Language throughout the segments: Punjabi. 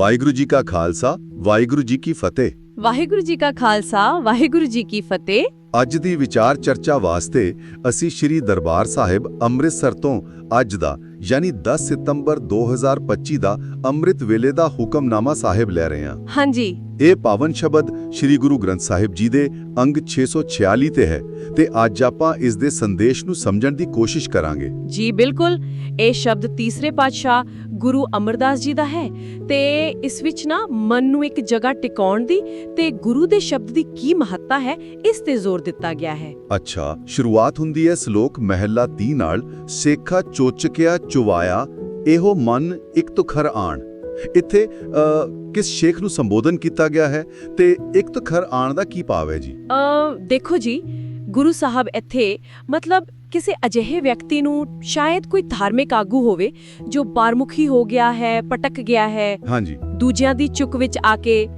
ਵਾਹਿਗੁਰੂ ਜੀ ਕਾ ਖਾਲਸਾ ਵਾਹਿਗੁਰੂ ਜੀ ਕੀ ਫਤਿਹ। ਵਾਹਿਗੁਰੂ ਜੀ ਕਾ ਖਾਲਸਾ ਵਾਹਿਗੁਰੂ ਜੀ ਕੀ ਫਤਿਹ। ਅੱਜ ਦੀ ਵਿਚਾਰ ਚਰਚਾ ਵਾਸਤੇ ਅਸੀਂ ਸ੍ਰੀ ਦਰਬਾਰ ਸਾਹਿਬ ਅੰਮ੍ਰਿਤਸਰ ਤੋਂ ਅੱਜ ਦਾ ਯਾਨੀ 10 ਸਤੰਬਰ 2025 ਦਾ ਅੰਮ੍ਰਿਤ ਵੇਲੇ ਦਾ ਹੁਕਮਨਾਮਾ ਸਾਹਿਬ ਲੈ ਰਹੇ ਹਾਂ। ਹਾਂਜੀ। ਇਹ ਪਾਵਨ ਸ਼ਬਦ ਸ੍ਰੀ ਗੁਰੂ ਗ੍ਰੰਥ ਸਾਹਿਬ ਜੀ ਦੇ ਅੰਗ 646 ਤੇ ਹੈ ਤੇ ਅੱਜ ਆਪਾਂ ਇਸ ਦੇ ਸੰਦੇਸ਼ ਨੂੰ ਸਮਝਣ ਦੀ ਕੋਸ਼ਿਸ਼ ਕਰਾਂਗੇ। ਜੀ ਬਿਲਕੁਲ ਇਹ ਸ਼ਬਦ ਤੀਸਰੇ ਪਾਤਸ਼ਾਹ ਗੁਰੂ ਅਮਰਦਾਸ ਜੀ ਦਾ ਹੈ ਤੇ ਇਸ ਵਿੱਚ ਨਾ ਮਨ ਨੂੰ ਇੱਕ ਜਗ੍ਹਾ ਟਿਕਾਉਣ ਦੀ ਤੇ ਗੁਰੂ ਦੇ ਸ਼ਬਦ ਦੀ ਕੀ ਮਹੱਤਤਾ ਹੈ ਇਸ ਤੇ ਜ਼ੋਰ ਦਿੱਤਾ ਗਿਆ ਹੈ। ਅੱਛਾ ਸ਼ੁਰੂਆਤ ਹੁੰਦੀ ਹੈ ਸ਼ਲੋਕ ਮਹਿਲਾ 30 ਨਾਲ ਸੇਖਾ ਚੋਚਕਿਆ ਚੁਵਾਇਆ ਇਹੋ ਮਨ ਇੱਕ ਤੁਖਰ ਆਣ। ਇੱਥੇ ਕਿਸ ਸ਼ੇਖ ਨੂੰ ਸੰਬੋਧਨ ਕੀਤਾ ਗਿਆ ਹੈ ਤੇ ਇੱਕ ਤੁਖਰ ਆਣ ਦਾ ਕੀ ਭਾਵ ਹੈ ਜੀ? ਅ ਦੇਖੋ ਜੀ ਗੁਰੂ ਸਾਹਿਬ ਇੱਥੇ ਮਤਲਬ ਕਿਸੇ ਅਜਿਹੇ ਵਿਅਕਤੀ ਨੂੰ ਸ਼ਾਇਦ ਕੋਈ ਧਾਰਮਿਕ ਆਗੂ ਹੋਵੇ ਜੋ ਬਾਰਮੁਖੀ ਹੋ ਗਿਆ ਹੈ ਪਟਕ ਗਿਆ ਹੈ। ਹਾਂਜੀ। ਦੂਜਿਆਂ ਦੀ ਚੁੱਕ ਵਿੱਚ ਆ ਕੇ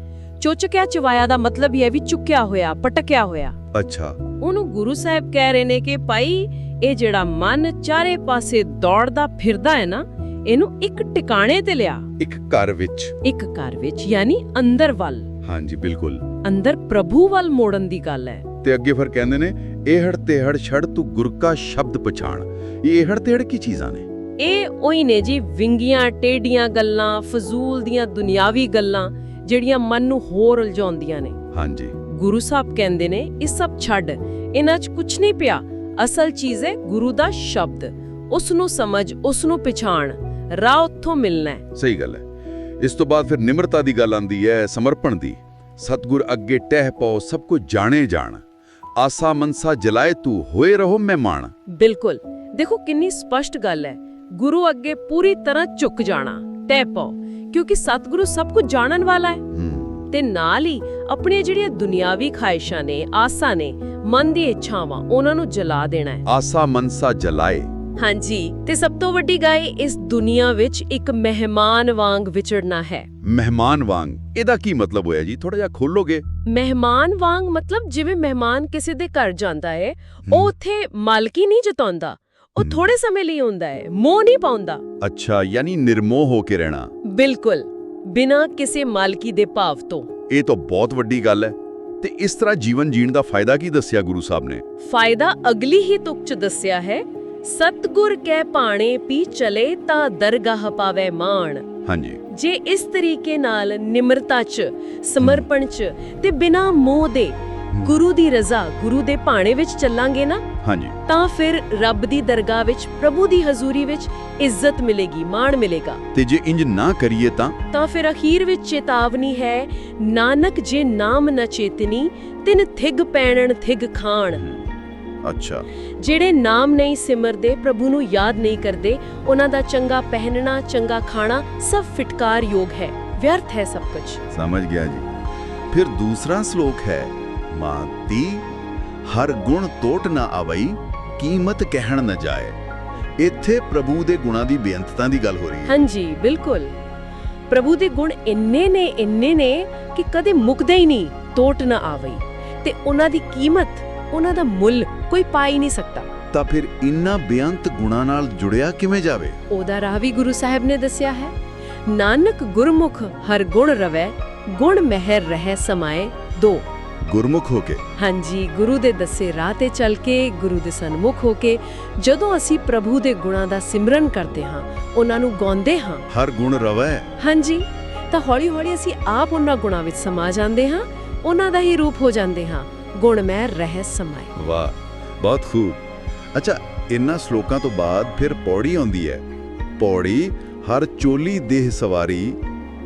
ਚੋਚਕਿਆ ਚਵਾਇਆ ਦਾ ਮਤਲਬ ਹੀ ਹੈ ਵੀ ਚੁੱਕਿਆ ਹੋਇਆ ਪਟਕਿਆ ਹੋਇਆ। ਅੱਛਾ। ਉਹਨੂੰ ਗੁਰੂ ਸਾਹਿਬ ਕਹਿ ਰਹੇ ਨੇ ਕਿ ਭਾਈ ਇਹ ਜਿਹੜਾ ਮਨ ਚਾਰੇ ਪਾਸੇ ਦੌੜਦਾ ਫਿਰਦਾ ਹੈ ਨਾ ਇਹਨੂੰ ਇੱਕ ਟਿਕਾਣੇ ਤੇ ਲਿਆ। ਇੱਕ ਘਰ ਵਿੱਚ। ਇੱਕ ਘਰ ਵਿੱਚ ਯਾਨੀ ਅੰਦਰ ਵੱਲ। ਹਾਂਜੀ ਬਿਲਕੁਲ। ਅੰਦਰ ਪ੍ਰਭੂ ਵੱਲ ਮੋੜਨ ਦੀ ਗੱਲ ਹੈ। ਤੇ ਅੱਗੇ ਫਿਰ ਕਹਿੰਦੇ ਨੇ ਇਹੜ ਤੇਹੜ ਛੜ ਤੂੰ ਗੁਰ ਕਾ ਸ਼ਬਦ ਪਛਾਣ। ਇਹ ਇਹੜ ਤੇਹੜ ਕੀ ਚੀਜ਼ਾਂ ਨੇ? ਇਹ ਉਹੀ ਨੇ ਜੀ ਵਿੰਗੀਆਂ ਟੇਡੀਆਂ ਗੱਲਾਂ ਫਜ਼ੂਲ ਦੀਆਂ ਦੁਨਿਆਵੀ ਗੱਲਾਂ ਜਿਹੜੀਆਂ ਮਨ ਨੂੰ ਹੋਰ ਉਲਝਾਉਂਦੀਆਂ ਨੇ। ਹਾਂਜੀ। ਗੁਰੂ ਸਾਹਿਬ ਕਹਿੰਦੇ ਨੇ ਇਹ ਸਭ ਛੱਡ ਇਹਨਾਂ 'ਚ ਕੁਝ ਨਹੀਂ ਪਿਆ। ਅਸਲ ਚੀਜ਼ ਹੈ ਗੁਰੂ ਦਾ ਸ਼ਬਦ। ਉਸ ਨੂੰ ਸਮਝ ਉਸ ਨੂੰ ਪਛਾਣ। ਰਾਹ ਉੱਥੋਂ ਮਿਲਣਾ ਹੈ। ਸਹੀ ਗੱਲ ਹੈ। ਇਸ ਤੋਂ ਬਾਅਦ ਫਿਰ ਨਿਮਰਤਾ ਦੀ ਗੱਲ ਆਂਦੀ ਹੈ ਸਮਰਪਣ ਦੀ। ਸਤਗੁਰ ਅੱਗੇ ਟਹਿ ਪਾਓ ਸਭ ਕੁਝ ਜਾਣੇ ਜਾਣ। ਆਸਾ ਮਨਸਾ ਜਲਾਏ ਤੂੰ ਹੋਏ ਰਹੋ ਮਹਿਮਾਨ। ਬਿਲਕੁਲ। ਦੇਖੋ ਕਿੰਨੀ ਸਪਸ਼ਟ ਗੱਲ ਹੈ। ਗੁਰੂ ਅੱਗੇ ਪੂਰੀ ਤਰ੍ਹਾਂ ਝੁਕ ਜਾਣਾ। ਪਾਓ ਕਿਉਂਕਿ ਸਤਿਗੁਰੂ ਸਭ ਕੁਝ ਜਾਣਨ ਵਾਲਾ ਹੈ। ਹੂੰ। ਤੇ ਨਾਲ ਹੀ ਆਪਣੀਆਂ ਜਿਹੜੀਆਂ ਦੁਨਿਆਵੀ ਖਾਹਿਸ਼ਾਂ ਨੇ ਆਸਾਂ ਨੇ ਮਨ ਦੀ ਇੱਛਾਵਾਂ ਉਹਨਾਂ ਨੂੰ ਜਲਾ ਦੇਣਾ ਹੈ। ਆਸਾ ਮਨਸਾ ਜਲਾਏ। ਹਾਂਜੀ ਤੇ ਸਭ ਤੋਂ ਵੱਡੀ ਗੱਲ ਇਸ ਦੁਨੀਆ ਵਿੱਚ ਇੱਕ ਮਹਿਮਾਨ ਵਾਂਗ ਵਿਚਰਨਾ ਹੈ। ਮਹਿਮਾਨ ਵਾਂਗ? ਇਹਦਾ ਕੀ ਮਤਲਬ ਹੋਇਆ ਜੀ? ਥੋੜਾ ਜਿਹਾ ਖੋਲੋਗੇ? ਮਹਿਮਾਨ ਵਾਂਗ ਮਤਲਬ ਜਿਵੇਂ ਮਹਿਮਾਨ ਕਿਸੇ ਦੇ ਘਰ ਜਾਂਦਾ ਹੈ ਉਹ ਉੱਥੇ ਮਾਲਕੀ ਨਹੀਂ ਜਤਾਉਂਦਾ। ਉਹ। ਥੋੜੇ ਸਮੇਂ ਲਈ ਹੁੰਦਾ ਹੈ ਮੋਹ ਨਹੀਂ ਪਾਉਂਦਾ। ਅੱਛਾ ਯਾਨੀ ਨਿਰਮੋਹ ਹੋ ਕੇ ਰਹਿਣਾ। ਬਿਲਕੁਲ ਬਿਨਾਂ ਕਿਸੇ ਮਾਲਕੀ ਦੇ ਭਾਵ ਤੋਂ। ਇਹ ਤਾਂ ਬਹੁਤ ਵੱਡੀ ਗੱਲ ਹੈ। ਤੇ ਇਸ ਤਰ੍ਹਾਂ ਜੀਵਨ ਜੀਣ ਦਾ ਫਾਇਦਾ ਕੀ ਦੱਸਿਆ ਗੁਰੂ ਸਾਹਿਬ ਨੇ? ਫਾਇਦਾ ਅਗਲੀ ਹੀ ਤੁਕ ਚ ਦੱਸਿਆ ਹੈ ਸਤਗੁਰ ਕੈ ਪਾਣੇ ਪੀ ਚਲੇ ਤਾਂ ਦਰਗਾਹ ਪਾਵੇ ਮਾਣ। ਹਾਂਜੀ। ਜੇ ਇਸ ਤਰੀਕੇ ਨਾਲ ਨਿਮਰਤਾ 'ਚ ਸਮਰਪਣ 'ਚ ਤੇ ਬਿਨਾ ਮੋਹ ਦੇ ਗੁਰੂ ਦੀ ਰਜ਼ਾ ਗੁਰੂ ਦੇ ਭਾਣੇ ਵਿੱਚ ਚੱਲਾਂਗੇ ਨਾ ਹਾਂਜੀ। ਤਾਂ ਫਿਰ ਰੱਬ ਦੀ ਦਰਗਾਹ ਵਿੱਚ ਪ੍ਰਭੂ ਦੀ ਹਜ਼ੂਰੀ ਵਿੱਚ ਇੱਜ਼ਤ ਮਿਲੇਗੀ ਮਾਣ ਮਿਲੇਗਾ। ਤੇ ਜੇ ਇੰਜ ਨਾ ਕਰੀਏ ਤਾਂ? ਤਾਂ ਫਿਰ ਅਖੀਰ ਵਿੱਚ ਚੇਤਾਵਨੀ ਹੈ ਨਾਨਕ ਜੇ ਨਾਮ ਨ ਚੇਤਨੀ ਤਿਨ ਥਿਗ ਪੈਣਨ ਥਿਗ ਖਾਣ। ਅੱਛਾ। ਜਿਹੜੇ ਨਾਮ ਨਹੀਂ ਸਿਮਰਦੇ ਪ੍ਰਭੂ ਨੂੰ ਯਾਦ ਨਹੀਂ ਕਰਦੇ ਉਹਨਾਂ ਦਾ ਚੰਗਾ ਪਹਿਨਣਾ ਚੰਗਾ ਖਾਣਾ ਸਭ ਫਿਟਕਾਰ ਯੋਗ ਹੈ ਵਿਅਰਥ ਹੈ ਸਭ ਕੁਝ। ਸਮਝ ਗਿਆ ਜੀ। ਫਿਰ ਦੂਸਰਾ ਸ਼ਲੋਕ ਹੈ ਮਾਤੀ ਹਰ ਗੁਣ ਤੋਟ ਨਾ ਆਵਈ ਕੀਮਤ ਕਹਿਣ ਨਾ ਜਾਏ। ਇੱਥੇ ਪ੍ਰਭੂ ਦੇ ਗੁਣਾਂ ਦੀ ਬੇਅੰਤਤਾ ਦੀ ਗੱਲ ਹੋ ਰਹੀ ਹੈ। ਹਾਂਜੀ ਬਿਲਕੁਲ। ਪ੍ਰਭੂ ਦੇ ਗੁਣ ਇੰਨੇ ਨੇ ਇੰਨੇ ਨੇ ਕਿ ਕਦੇ ਮੁੱਕਦੇ ਹੀ ਨਹੀਂ ਟੋਟ ਨਾ ਆਵਈ। ਤੇ ਉਹਨਾਂ ਦੀ ਕੀਮਤ ਉਹਨਾਂ ਦਾ ਮੁੱਲ ਕੋਈ ਪਾ ਹੀ ਨਹੀਂ ਸਕਦਾ। ਤਾਂ ਫਿਰ ਇੰਨਾ ਬੇਅੰਤ ਗੁਣਾਂ ਨਾਲ ਜੁੜਿਆ ਕਿਵੇਂ ਜਾਵੇ? ਉਹਦਾ ਰਾਹ ਵੀ ਗੁਰੂ ਸਾਹਿਬ ਨੇ ਦੱਸਿਆ ਹੈ। ਨਾਨਕ ਗੁਰਮੁਖ ਹਰ ਗੁਣ ਰਵੈ ਗੁਣ ਮਹਿਰ ਰਹਿ ਸਮਾਏ ਦੋ। ਗੁਰਮੁਖ ਹੋ ਕੇ। ਹਾਂਜੀ ਗੁਰੂ ਦੇ ਦੱਸੇ ਰਾਹ ਤੇ ਚੱਲ ਕੇ ਗੁਰੂ ਦੇ ਸਨਮੁਖ ਹੋ ਕੇ ਜਦੋਂ ਅਸੀਂ ਪ੍ਰਭੂ ਦੇ ਗੁਣਾਂ ਦਾ ਸਿਮਰਨ ਕਰਦੇ ਹਾਂ ਉਹਨਾਂ ਨੂੰ ਗਾਉਂਦੇ ਹਾਂ। ਹਰ ਗੁਣ ਰਵੈ। ਹਾਂਜੀ ਤਾਂ ਹੌਲੀ-ਹੌਲੀ ਅਸੀਂ ਆਪ ਉਹਨਾਂ ਗੁਣਾਂ ਵਿੱਚ ਸਮਾ ਜਾਂਦੇ ਹਾਂ ਉਹਨਾਂ ਦਾ ਹੀ ਰੂਪ ਹੋ ਜਾਂਦੇ ਹਾਂ। ਗੁਣ ਮੈਂ ਰਹਿ ਸਮਾਏ। ਵਾਹ ਬਹੁਤ ਖੂਬ। ਅੱਛਾ ਇਨ੍ਹਾਂ ਸ਼ਲੋਕਾਂ ਤੋਂ ਬਾਅਦ ਫਿਰ ਪੌੜੀ ਆਉਂਦੀ ਹੈ। ਪੌੜੀ ਹਰ ਚੋਲੀ ਦੇਹ ਸਵਾਰੀ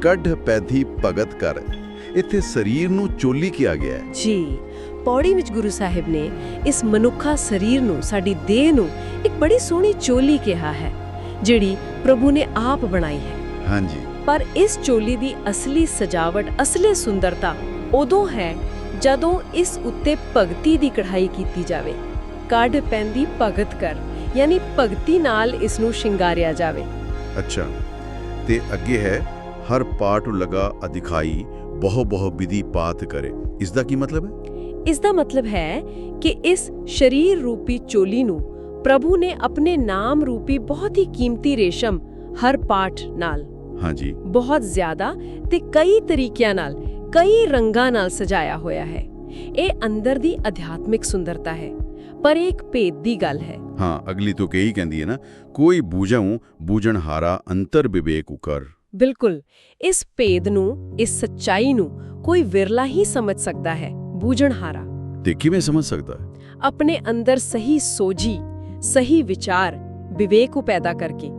ਕੱਢ ਪੈਧੀ ਭਗਤ ਕਰ। ਇੱਥੇ ਸਰੀਰ ਨੂੰ ਚੋਲੀ ਕਿਹਾ ਗਿਆ ਹੈ। ਜੀ ਪੌੜੀ ਵਿੱਚ ਗੁਰੂ ਸਾਹਿਬ ਨੇ ਇਸ ਮਨੁੱਖਾ ਸਰੀਰ ਨੂੰ ਸਾਡੀ ਦੇਹ ਨੂੰ ਇੱਕ ਬੜੀ ਸੋਹਣੀ ਚੋਲੀ ਕਿਹਾ ਹੈ ਜਿਹੜੀ ਪ੍ਰਭੂ ਨੇ ਆਪ ਬਣਾਈ ਹੈ। ਹਾਂਜੀ। ਪਰ ਇਸ ਚੋਲੀ ਦੀ ਅਸਲੀ ਸਜਾਵਟ ਅਸਲੀ ਸੁੰਦਰਤਾ ਉਦੋਂ ਹੈ ਜਦੋਂ ਇਸ ਉੱਤੇ ਭਗਤੀ ਦੀ ਕਢਾਈ ਕੀਤੀ ਜਾਵੇ ਕੱਢ ਪੈਂਦੀ ਭਗਤ ਕਰ ਯਾਨੀ ਭਗਤੀ ਨਾਲ ਇਸ ਨੂੰ ਸ਼ਿੰਗਾਰਿਆ ਜਾਵੇ। ਅੱਛਾ ਤੇ ਅੱਗੇ ਹੈ ਹਰ ਪਾਟ ਲਗਾ ਅਧਿਖਾਈ ਬਹੁ ਬਹੁ ਵਿਧੀ ਪਾਤ ਕਰੇ। ਇਸ ਦਾ ਕੀ ਮਤਲਬ ਹੈ? ਇਸ ਦਾ ਮਤਲਬ ਹੈ ਕਿ ਇਸ ਸ਼ਰੀਰ ਰੂਪੀ ਚੋਲੀ ਨੂੰ ਪ੍ਰਭੂ ਨੇ ਆਪਣੇ ਨਾਮ ਰੂਪੀ ਬਹੁਤ ਹੀ ਕੀਮਤੀ ਰੇਸ਼ਮ ਹਰ ਪਾਠ ਨਾਲ ਹਾਂਜੀ। ਬਹੁਤ ਜ਼ਿਆਦਾ ਤੇ ਕਈ ਤਰੀਕਿਆਂ ਨਾਲ ਕਈ ਰੰਗਾਂ ਨਾਲ ਸਜਾਇਆ ਹੋਇਆ ਹੈ। ਇਹ ਅੰਦਰ ਦੀ ਅਧਿਆਤਮਿਕ ਸੁੰਦਰਤਾ ਹੈ ਪਰ ਇੱਕ ਭੇਦ ਦੀ ਗੱਲ ਹੈ। ਹਾਂ ਅਗਲੀ ਤੋਂ ਕਈ ਕਹਿੰਦੀ ਹੈ ਨਾ ਕੋਈ ਬੂਝਾਉ ਬੂਝਣ ਹਾਰਾ ਅੰਤਰ ਵਿਵੇਕ ਉਕਰ। ਬਿਲਕੁਲ ਇਸ ਭੇਦ ਨੂੰ ਇਸ ਸੱਚਾਈ ਨੂੰ ਕੋਈ ਵਿਰਲਾ ਹੀ ਸਮਝ ਸਕਦਾ ਹੈ ਬੂਝਣਹਾਰਾ। ਤੇ ਕਿਵੇਂ ਸਮਝ ਸਕਦਾ ਹੈ? ਆਪਣੇ ਅੰਦਰ ਸਹੀ ਸੋਝੀ ਸਹੀ ਵਿਚਾਰ ਵਿਵੇਕ ਨੂੰ ਪੈਦਾ ਕਰਕੇ।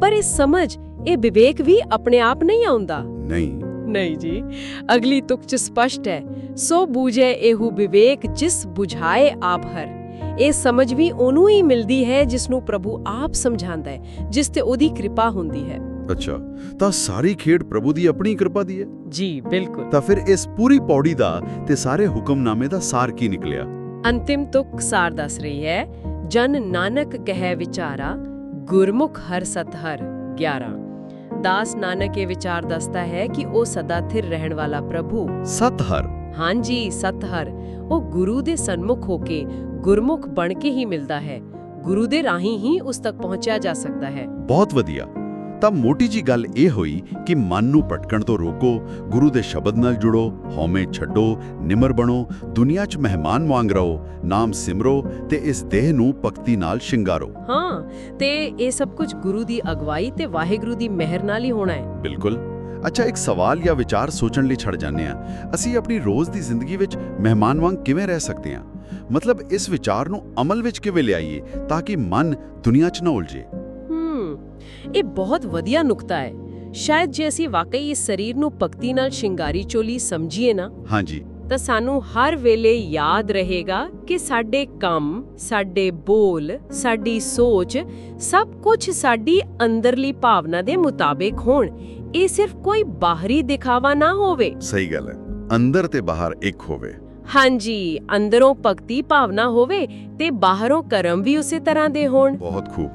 ਪਰ ਇਹ ਸਮਝ ਇਹ ਵਿਵੇਕ ਵੀ ਆਪਣੇ ਆਪ ਨਹੀਂ ਆਉਂਦਾ। ਨਹੀਂ। ਨਹੀਂ ਜੀ। ਅਗਲੀ ਤੁਕ ਚ ਸਪਸ਼ਟ ਹੈ ਸੋ ਬੂਝੇ ਇਹੂ ਵਿਵੇਕ ਜਿਸ 부ਝਾਏ ਆਪ ਹਰ। ਇਹ ਸਮਝ ਵੀ ਉਹਨੂੰ ਹੀ ਮਿਲਦੀ ਹੈ ਜਿਸ ਨੂੰ ਪ੍ਰਭੂ ਆਪ ਸਮਝਾਉਂਦਾ ਹੈ ਜਿਸ ਤੇ ਉਹਦੀ ਕਿਰਪਾ ਹੁੰਦੀ ਹੈ। ਅੱਛਾ ਤਾਂ ਸਾਰੀ ਖੇਡ ਪ੍ਰਭੂ ਦੀ ਆਪਣੀ ਕਿਰਪਾ ਦੀ ਹੈ? ਜੀ ਬਿਲਕੁਲ। ਤਾਂ ਫਿਰ ਇਸ ਪੂਰੀ ਪੌੜੀ ਦਾ ਤੇ ਸਾਰੇ ਹੁਕਮਨਾਮੇ ਦਾ ਸਾਰ ਕੀ ਨਿਕਲਿਆ? ਅੰਤਿਮ ਤੁਕ ਸਾਰ ਦੱਸ ਰਹੀ ਹੈ ਜਨ ਨਾਨਕ ਕਹਿ ਵਿਚਾਰਾ ਗੁਰਮੁਖ ਹਰ ਸਤ ਹਰ 11 ਦਾਸ ਨਾਨਕ ਇਹ ਵਿਚਾਰ ਦੱਸਦਾ ਹੈ ਕਿ ਉਹ ਸਦਾ ਥਿਰ ਰਹਿਣ ਵਾਲਾ ਪ੍ਰਭੂ। ਸਤ ਹਰ ਹਾਂਜੀ ਸਤ ਹਰ ਉਹ ਗੁਰੂ ਦੇ ਸਨਮੁਖ ਹੋ ਕੇ ਗੁਰਮੁਖ ਬਣ ਕੇ ਹੀ ਮਿਲਦਾ ਹੈ। ਗੁਰੂ ਦੇ ਰਾਹੀਂ ਹੀ ਉਸ ਤੱਕ ਪਹੁੰਚਿਆ ਜਾ ਸਕਦਾ ਹੈ। ਬਹੁਤ ਵਧੀਆ। ਤਾਂ ਮੋਟੀ ਜੀ ਗੱਲ ਇਹ ਹੋਈ ਕਿ ਮਨ ਨੂੰ ਭਟਕਣ ਤੋਂ ਰੋਕੋ ਗੁਰੂ ਦੇ ਸ਼ਬਦ ਨਾਲ ਜੁੜੋ ਹਉਮੈ ਛੱਡੋ ਨਿਮਰ ਬਣੋ ਦੁਨੀਆ 'ਚ ਮਹਿਮਾਨ ਵਾਂਗ ਰਹੋ ਨਾਮ ਸਿਮਰੋ ਤੇ ਇਸ ਦੇਹ ਨੂੰ ਭਗਤੀ ਨਾਲ ਸ਼ਿੰਗਾਰੋ। ਹਾਂ ਤੇ ਇਹ ਸਭ ਕੁਝ ਗੁਰੂ ਦੀ ਅਗਵਾਈ ਤੇ ਵਾਹਿਗੁਰੂ ਦੀ ਮਿਹਰ ਨਾਲ ਹੀ ਹੋਣਾ ਹੈ। ਬਿਲਕੁਲ। ਅੱਛਾ ਇੱਕ ਸਵਾਲ ਜਾਂ ਵਿਚਾਰ ਸੋਚਣ ਲਈ ਛੱਡ ਜਾਂਦੇ ਆ ਅਸੀਂ ਆਪਣੀ ਰੋਜ਼ ਦੀ ਜ਼ਿੰਦਗੀ ਵਿੱਚ ਮਹਿਮਾਨ ਵਾਂਗ ਕਿਵੇਂ ਰਹਿ ਸਕਦੇ ਹਾਂ? ਮਤਲਬ ਇਸ ਵਿਚਾਰ ਨੂੰ ਅਮਲ ਵਿੱਚ ਕਿਵੇਂ ਲਿਆਈਏ ਤਾਂ ਕਿ ਮਨ ਦੁਨੀਆ 'ਚ ਨਾ ਉਲਝੇ? ਇਹ ਬਹੁਤ ਵਧੀਆ ਨੁਕਤਾ ਹੈ। ਸ਼ਾਇਦ ਜੇ ਅਸੀਂ ਵਾਕਈ ਇਸ ਸਰੀਰ ਨੂੰ ਭਗਤੀ ਨਾਲ ਸ਼ਿੰਗਾਰੀ ਚੋਲੀ ਸਮਝੀਏ ਨਾ ਹਾਂਜੀ। ਤਾਂ ਸਾਨੂੰ ਹਰ ਵੇਲੇ ਯਾਦ ਰਹੇਗਾ ਕਿ ਸਾਡੇ ਕੰਮ ਸਾਡੇ ਬੋਲ ਸਾਡੀ ਸੋਚ ਸਭ ਕੁਝ ਸਾਡੀ ਅੰਦਰਲੀ ਭਾਵਨਾ ਦੇ ਮੁਤਾਬਿਕ ਹੋਣ। ਇਹ ਸਿਰਫ ਕੋਈ ਬਾਹਰੀ ਦਿਖਾਵਾ ਨਾ ਹੋਵੇ। ਸਹੀ ਗੱਲ ਹੈ। ਅੰਦਰ ਤੇ ਬਾਹਰ ਇੱਕ ਹੋਵੇ। ਹਾਂਜੀ ਅੰਦਰੋਂ ਭਗਤੀ ਭਾਵਨਾ ਹੋਵੇ ਤੇ ਬਾਹਰੋਂ ਕਰਮ ਵੀ ਉਸੇ ਤਰ੍ਹਾਂ ਦੇ ਹੋਣ। ਬਹੁਤ ਖੂਬ।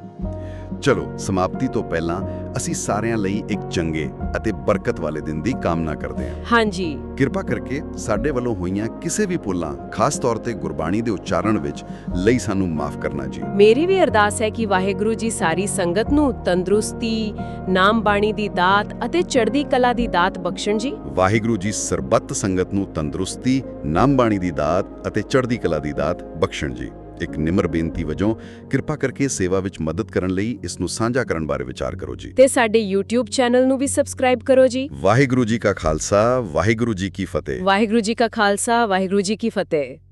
ਚਲੋ ਸਮਾਪਤੀ ਤੋਂ ਪਹਿਲਾਂ ਅਸੀਂ ਸਾਰਿਆਂ ਲਈ ਇੱਕ ਚੰਗੇ ਅਤੇ ਬਰਕਤ ਵਾਲੇ ਦਿਨ ਦੀ ਕਾਮਨਾ ਕਰਦੇ ਹਾਂ। ਹਾਂਜੀ। ਕਿਰਪਾ ਕਰਕੇ ਸਾਡੇ ਵੱਲੋਂ ਹੋਈਆਂ ਕਿਸੇ ਵੀ ਭੁੱਲਾਂ ਖਾਸ ਤੌਰ ਤੇ ਗੁਰਬਾਣੀ ਦੇ ਉਚਾਰਨ ਵਿੱਚ ਲਈ ਸਾਨੂੰ ਮਾਫ ਕਰਨਾ ਜੀ। ਮੇਰੀ ਵੀ ਅਰਦਾਸ ਹੈ ਕਿ ਵਾਹਿਗੁਰੂ ਜੀ ਸਾਰੀ ਸੰਗਤ ਨੂੰ ਤੰਦਰੁਸਤੀ ਨਾਮ ਬਾਣੀ ਦੀ ਦਾਤ ਅਤੇ ਚੜ੍ਹਦੀ ਕਲਾ ਦੀ ਦਾਤ ਬਖਸ਼ਣ ਜੀ। ਵਾਹਿਗੁਰੂ ਜੀ ਸਰਬੱਤ ਸੰਗਤ ਨੂੰ ਤੰਦਰੁਸਤੀ ਨਾਮ ਬਾਣੀ ਦੀ ਦਾਤ ਅਤੇ ਚੜ੍ਹਦੀ ਕਲਾ ਦੀ ਦਾਤ ਬਖਸ਼ਣ ਜੀ। ਇੱਕ ਨਿਮਰ ਬੇਨਤੀ ਵਜੋਂ ਕਿਰਪਾ ਕਰਕੇ ਸੇਵਾ ਵਿੱਚ ਮਦਦ ਕਰਨ ਲਈ ਇਸ ਨੂੰ ਸਾਂਝਾ ਕਰਨ ਬਾਰੇ ਵਿਚਾਰ ਕਰੋ ਜੀ। ਤੇ ਸਾਡੇ YouTube ਚੈਨਲ ਨੂੰ ਵੀ ਸਬਸਕ੍ਰਾਈਬ ਕਰੋ ਜੀ। ਵਾਹਿਗੁਰੂ ਜੀ ਕਾ ਖਾਲਸਾ ਵਾਹਿਗੁਰੂ ਜੀ ਕੀ ਫਤਿਹ। ਵਾਹਿਗੁਰੂ ਜੀ ਕਾ ਖਾਲਸਾ ਵਾਹਿਗੁਰੂ ਜੀ ਕੀ ਫਤਿਹ।